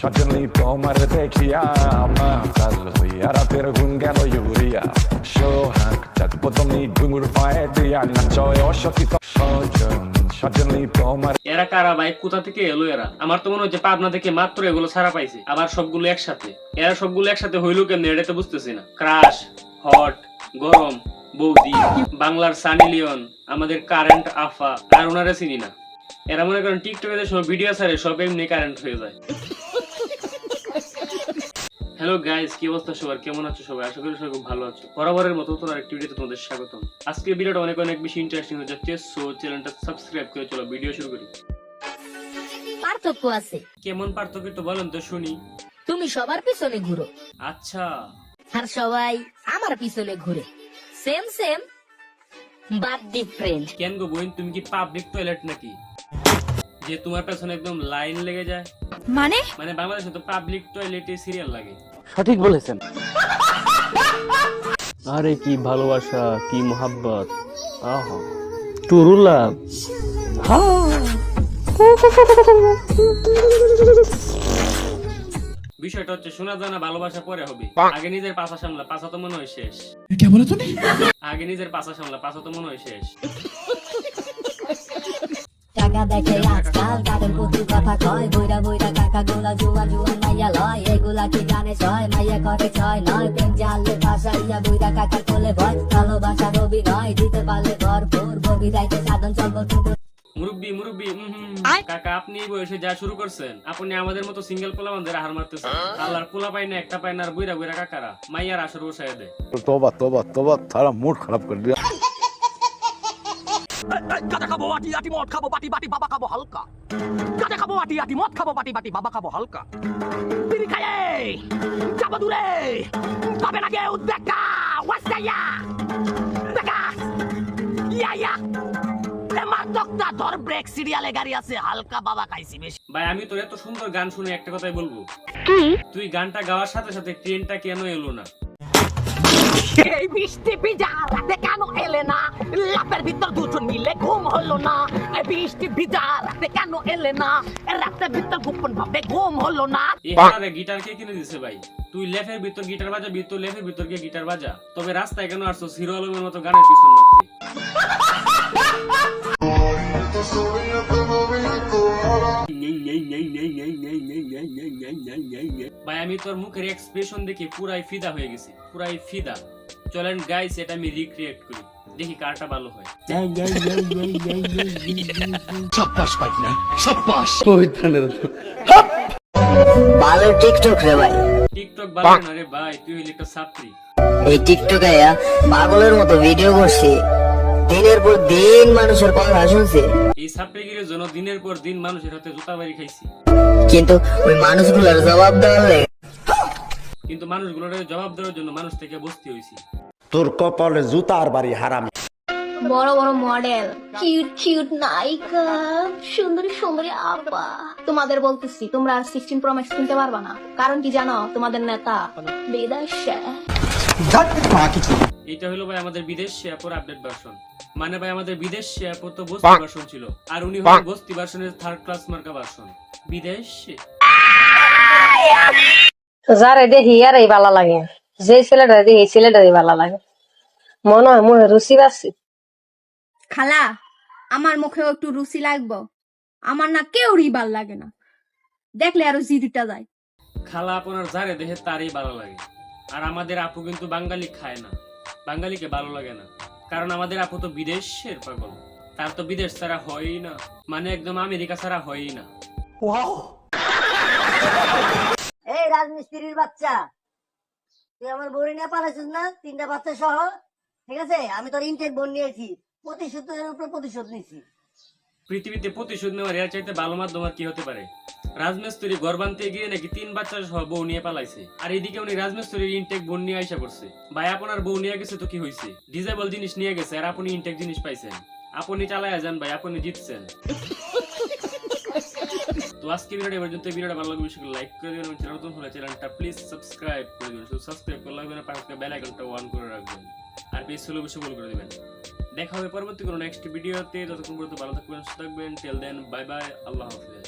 সজন Suddenly তোমার এরা কারা কোথা থেকে এলো এরা? আমার তো মনে হচ্ছে পাবনা থেকে মাত্র এগুলো ছাড়া পাইছে। আবার সবগুলো একসাথে। এরা সবগুলো একসাথে হইল কেমনে? এটা তো না। ক্রাশ হট গরম, বৌদি, বাংলার সানি লিওন আমাদের কারেন্ট আফা, আর ওনারা চিনি না। এরা মনে করেন টিকটকে সব ভিডিও ছাড়ে, সব এমনি কারেন্ট হয়ে যায়। হ্যালো গাইস কি অবস্থা সবার? কেমন আছো সবাই? আশা করি সবাই খুব ভালো আছো। বরাবরের মতো নতুন আরেকটি ভিডিওতে তোমাদের স্বাগতম। আজকের ভিডিওটা অনেক অনেক বেশি ইন্টারেস্টিং হয়ে যাচ্ছে সো চ্যানেলটা সাবস্ক্রাইব করে চলো ভিডিও শুরু করি। পার্থক্য আছে। কেমন পার্থক্য একটু বলেন তো শুনি। তুমি সবার পিছনে ঘুরো। আচ্ছা। আর সবাই আমার পিছনে ঘুরে। সেম সেম বাট ডিফারেন্ট কেন গো বোন তুমি কি পাবলিক টয়লেট নাকি? যে তোমার পেছনে একদম লাইন লেগে যায়। মানে? মানে বাংলাদেশে তো পাবলিক টয়লেটে সিরিয়াল লাগে। সঠিক বলেছেন। আরে কি ভালোবাসা কি মোহাব্বত। আহা। টুরুলা। বিষয়টা হচ্ছে শোনা জানা ভালোবাসা পরে হবে। আগে নিজের পাশা সামলা পাশা তো মনে হয় শেষ। আগে নিজের পাশা সামলা পাশা তো মনে হয় শেষ। টাকা দেখে আজকাল তাদের কথা কয় বইরা বইরা ভয় নয় প্রেম জালে ফাঁসাইয়া বুইরা কাকার কোলে ভয় ভালোবাসার অভিনয় দিতে পারলে ভরপুর গভীরাইতে সাধন চলবো কিন্তু মুরব্বি কাকা আপনি বয়সে যা শুরু করছেন আপনি আমাদের মতো সিঙ্গেল পোলা আমাদের হার মারতেছেন। আল্লাহর পোলা পাই না একটা পাই না আর বুইরা বুইরা কাকারা। মাইয়ার আসর বসায় দেয় তোবা তোবা তোবা তারা মুড খারাপ করে দিয়া গাঁজা খাব আটি আটি মদ খাব বাটি বাটি বাবা খাব হালকা। গাঁজা খাব আটি আটি মদ খাব বাটি বাটি বাবা খাব হালকা। বিড়ি খায়ে যাব দূরে। তবে না কেউ দেখা ওয়াসাইয়া দেখা। ইয়া ইয়া। এ ব্রেক সিরিয়ালে গাড়ি আছে হালকা বাবা খাইছি বেশি। ভাই আমি তোর এত সুন্দর গান শুনে একটা কথাই বলব। তুই গানটা গাওয়ার সাথে সাথে ট্রেনটা কেন এলো না? এই বৃষ্টি ভিজা রাতে কেন এলে না লাপের ভিতর দুজন মিলে ঘুম হলো না এই বৃষ্টি ভিজা রাতে কেন এলে না রাতের ভিতর গোপন ভাবে ঘুম হলো না হারারে গিটার কে কিনে দিছে ভাই তুই লেফের ভিতর গিটার বাজা ভিতর লেফের ভিতর গিয়ে গিটার বাজা তবে রাস্তায় কেন আসছো হিরো আলমের মতো গানের পিছন মারতে ভাই আমি তোর মুখের এক্সপ্রেশন দেখে পুরাই ফিদা হয়ে গেছি পুরাই ফিদা। চলেন গাইস এটা আমি রিক্রিয়েট করি। দেখি কারটা ভালো হয়। ভালো টিকটক রে ভাই। টিকটক ভালো না রে ভাই তুই হইলি একটা ছাত্রী। এই টিকটকে পাগলের মতো ভিডিও করছে। দিনের পর দিন মানুষের কথা শুনছে এই ছাত্রীগিরির জন্য দিনের পর দিন মানুষের হাতে জুতা বাড়ি খাইছি। কিন্তু ওই মানুষগুলোর জবাব দেওয়ার কিন্তু মানুষগুলোর জবাব দেওয়ার জন্য মানুষ থেকে বস্তি হয়েছি তোর কপালে জুতার বাড়ি হারাম। বড় বড় মডেল। কিউট কিউট নায়িকা। সুন্দরী সুন্দরী আপা তোমাদের বলতেছি তোমরা আর সিক্সটিন প্রো ম্যাক্স কিনতে পারবা না। কারণ কি জানো? তোমাদের নেতা বিদেশে এটা হলো ভাই আমাদের বিদেশ শেয়ারপোর আপডেট ভার্সন। মানে ভাই আমাদের বিদেশ শেয়ারপোর তো বস্তি ভার্সন ছিল। আর উনি হলো বস্তি ভার্সনের থার্ড ক্লাস মার্কা ভার্সন। বিদেশ যারে দেখি আর এই ভালো লাগে। যে ছেলেটা দেখি এই ছেলেটারই ভালো লাগে। মনে হয় মনে রুচি পাচ্ছি। খালা আমার মুখেও একটু রুচি লাগবো। আমার না কেউরই ভালো লাগে না। দেখলে আরও জিদিটা যায়। খালা আপনার যারে দেহে তারই ভালো লাগে। আর আমাদের আপু কিন্তু বাঙালি খায় না। বাঙালিকে ভালো লাগে না। কারণ আমাদের আপু তো বিদেশের পাগল। তার তো বিদেশ ছাড়া হয়ই না। মানে একদম আমেরিকা ছাড়া হয়ই না। এই রাজমিস্ত্রির বাচ্চা। তুই আমার বউরে নিয়ে পালাইছিস না? তিনটা বাচ্চা সহ। ঠিক আছে? আমি তোর ইনটেক বোন নিয়েছি। প্রতিশোধের উপরে প্রতিশোধ নিয়েছি। পৃথিবীতে প্রতিশোধ নেওয়ার এর চাইতে ভালো মাধ্যম আর কি হতে পারে? রাজমিস্ত্রি ঘর বানতে গিয়ে নাকি তিন বাচ্চা সহ বউ নিয়ে পালাইছে। আর এইদিকে উনি রাজমিস্ত্রির ইনটেক বোন নিয়ে আইসা করছে ভাই, আপনার বউ নিয়ে গেছে তো কি হয়েছে ডিজেবল জিনিস নিয়ে গেছে আর আপনি ইনটেক জিনিস পাইছেন। আপনি চালায় যান ভাই, আপনি জিতছেন। তো আজকে ভিডিওটা পর্যন্ত। ভিডিওটা ভালো লাগবে সেগুলো লাইক করে দিবেন এবং চ্যানেল নতুন হলে চ্যানেলটা প্লিজ সাবস্ক্রাইব করে দিবেন। শুধু সাবস্ক্রাইব করে লাগবে না, পাশে বেল আইকনটা অন করে রাখবেন। আর পেজ হলে অবশ্যই ফলো করে দিবেন। দেখা হবে পরবর্তী কোনো নেক্সট ভিডিওতে ততক্ষণ পর্যন্ত ভালো থাকবেন, সুস্থ থাকবেন। টেল দেন বাই বাই আল্লাহ হাফেজ।